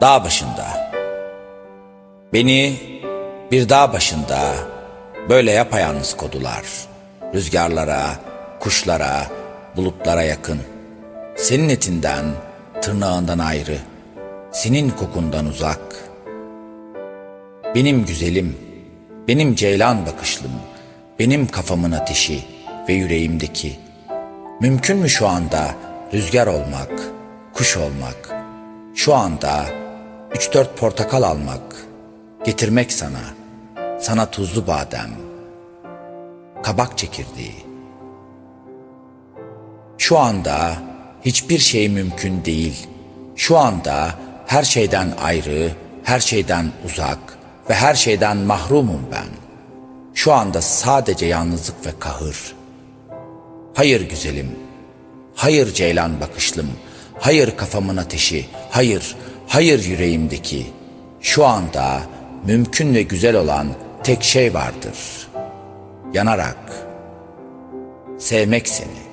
Dağ başında. Beni bir dağ başında böyle yapayalnız kodular. Rüzgarlara, kuşlara, bulutlara yakın. Senin etinden, tırnağından ayrı. Senin kokundan uzak. Benim güzelim, benim ceylan bakışlım, benim kafamın ateşi ve yüreğimdeki. Mümkün mü şu anda rüzgar olmak, kuş olmak? Şu anda üç dört portakal almak, getirmek sana, sana tuzlu badem, kabak çekirdeği. Şu anda hiçbir şey mümkün değil. Şu anda her şeyden ayrı, her şeyden uzak ve her şeyden mahrumum ben. Şu anda sadece yalnızlık ve kahır. Hayır güzelim, hayır ceylan bakışlım, hayır kafamın ateşi, hayır, hayır yüreğimdeki. Şu anda mümkün ve güzel olan tek şey vardır. Yanarak sevmek seni.